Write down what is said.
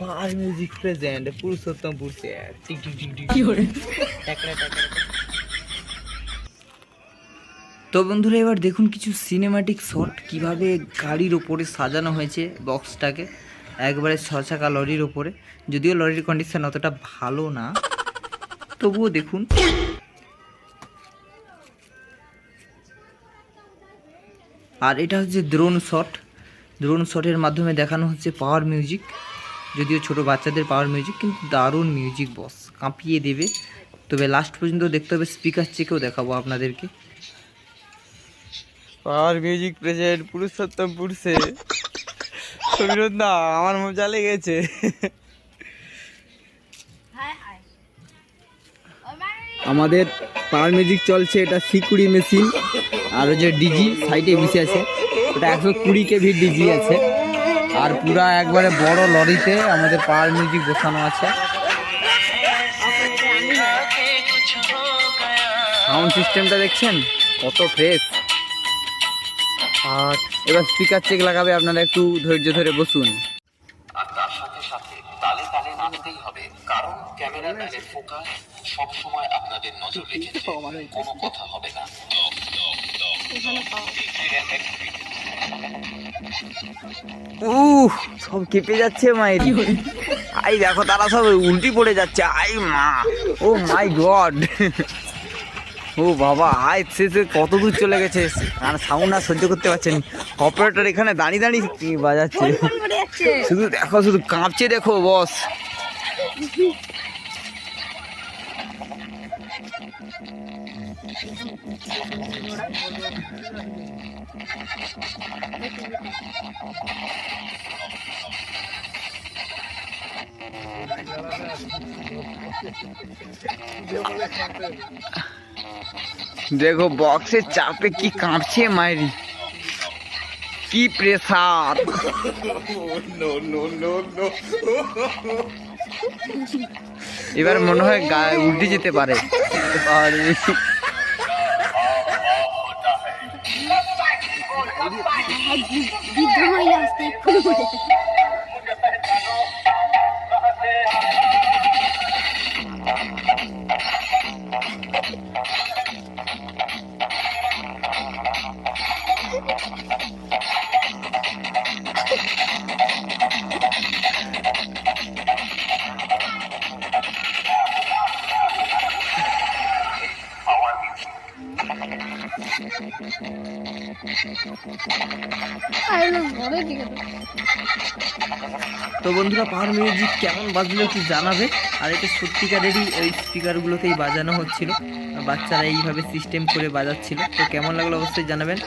Power music present Purushottampur sir tick tick tick টিক টাকরা, টাকরা, টাকরা। তো বন্ধুরা এবার দেখুন কিছু সিনেমাটিক শট কীভাবে গাড়ির ওপরে সাজানো হয়েছে বক্সটাকে একবারে ছ চাকা লরির ওপরে যদিও লরির কন্ডিশন অতটা ভালো না তবুও দেখুন। আর এটা হচ্ছে দ্রোন শট দ্রোন শটের মাধ্যমে দেখানো হচ্ছে পাওয়ার মিউজিক যদিও ছোট বাচ্চাদের পাওয়ার মিউজিক কিন্তু দারুণ মিউজিক বস কাঁপিয়ে দেবে। তবে লাস্ট পর্যন্ত দেখতে হবে স্পিকার চেকেও দেখাবো আপনাদেরকে। পাওয়ার মিউজিক প্রেজেন্ট পুরুষোত্তম সমীরত না আমার মজা লেগেছে আমাদের পাওয়ার মিউজিক চলছে এটা সিকুড়ি মেশিন আর ওই যে ডিজি সাইডে বসে আছে। ওটা একশো কুড়ি কেভি ডিজি আছে। আর পুরা একবারে বড় লরিতে আমাদের পাওয়ার মিউজিক বসানো আছে। সাউন্ড সিস্টেমটা দেখছেন? কত ফ্রেশ আর এবার স্পিকার চেক লাগাবে আপনারা একটু ধৈর্য ধরে বসুন। আর তার সাথে সাথে তালে তালে নাচতেই হবে কারণ ক্যামেরাম্যানের ফোকাস সব সময় আপনাদের নজর রেখেছে কোনো কথা হবে না। উহ সব কেঁপে যাচ্ছে মায়ের। আই দেখো তারা সব উল্টি পড়ে যাচ্ছে। আই মা ও মাই গড। ও বাবা আয় শেষে কত দূর চলে গেছে। আর সাউন্ড আর সহ্য করতে পারছেন অপারেটর এখানে দাঁড়িয়ে দাঁড়িয়ে বাজাচ্ছে? শুধু দেখো শুধু কাঁপছে দেখো বস। দেখো বক্সের চাপে কি কাঁপছে মায়েরি কি প্রেসার এবার মনে হয় উল্টে যেতে পারে। আর বৃদ্ধ মহিলা আসতে এক্ষুনি বলে আর তো বন্ধুরা পাওয়ার মিউজিক কেমন বাজলো কি জানাবে? আর এটা সত্যিকারেরই ওই স্পিকারগুলোতেই বাজানো হচ্ছিল। বাচ্চারা এইভাবে সিস্টেম করে বাজাচ্ছিল। তো কেমন লাগল অবশ্যই জানাবেন।